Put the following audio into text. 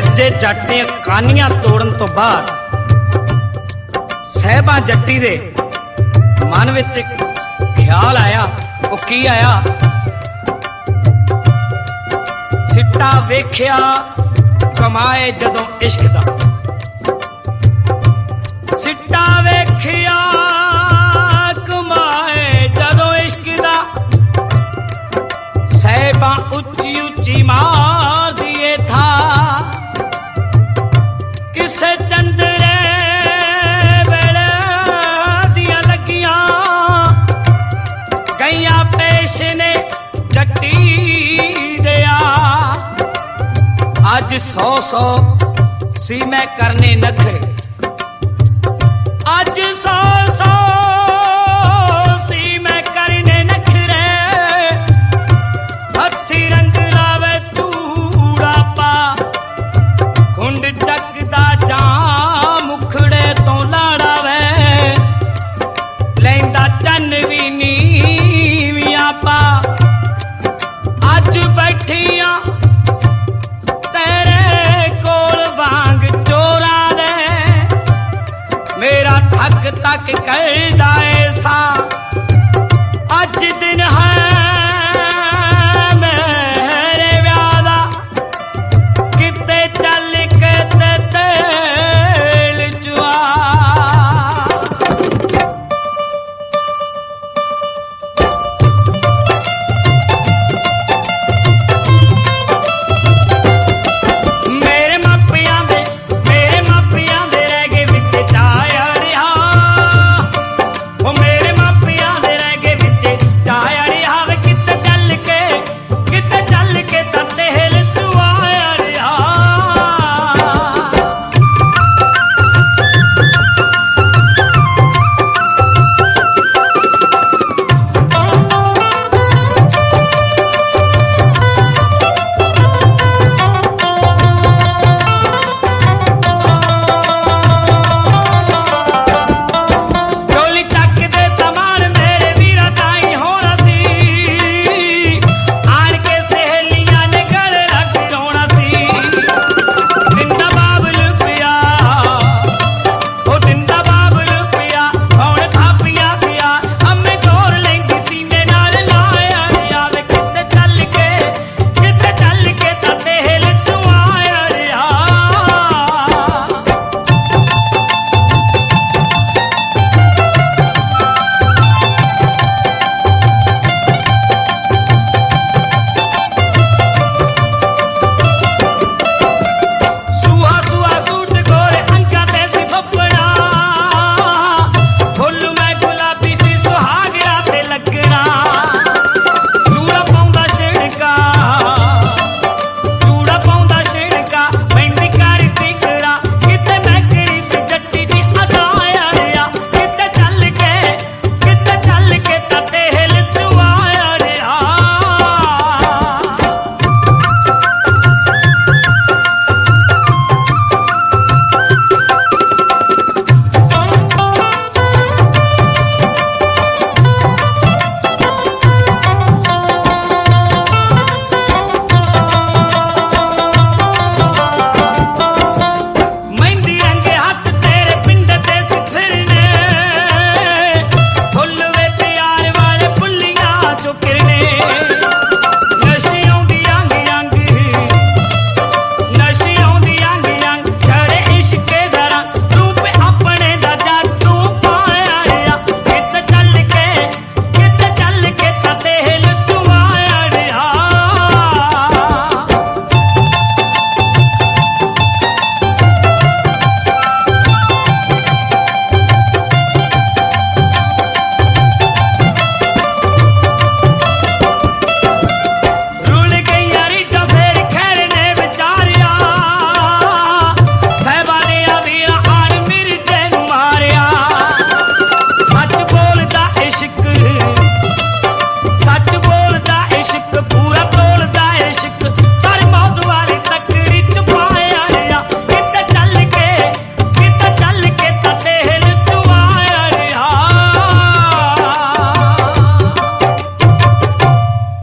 ਜੱਟ ਦੀਆਂ ਕਾਨੀਆਂ ਤੋੜਨ ਤੋਂ ਬਾਅਦ ਸਹਿਬਾ ਜੱਟੀ ਦੇ ਮਨ ਵਿੱਚ ਇੱਕ ਖਿਆਲ ਆਇਆ, ਉਹ ਕੀ ਆਇਆ? ਸਿੱਟਾ ਵੇਖਿਆ, ਕਮਾਏ ਜਦੋਂ ਇਸ਼ਕ ਦਾ। ਸਿੱਟਾ ਵੇਖਿਆ, ਕਮਾਏ ਜਦੋਂ ਇਸ਼ਕ ਦਾ। ਸਹਿਬਾਂ ਉੱਚੀ ਉੱਚੀ ਮਾਂ ਅੱਜ ਸੌ ਸੌ ਸੀ ਮੈਂ ਕਰਨੇ ਨਖਰੇ। ਅੱਜ ਸੌ ਸੌ ਸੀ ਮੈਂ ਕਰਨੇ ਨਖਰੇ। ਹੱਥੀ ਰੰਗ ਲਾਵੇ ਚੂੜਾ ਪਾ। ਖੁੰਡ ਚੱਕਦਾ ਜਾਂ ਮੁਖੜੇ ਤੋਂ ਲਾੜਾਵੇ ਲੈਂਦਾ ਚੰਨ ਵੀ ਨੀਵੀਆਂ ਪਾ। ਅੱਜ ਬੈਠੀਆਂ ਮੇਰਾ ਤੱਕ ਕਰਦਾ ਏ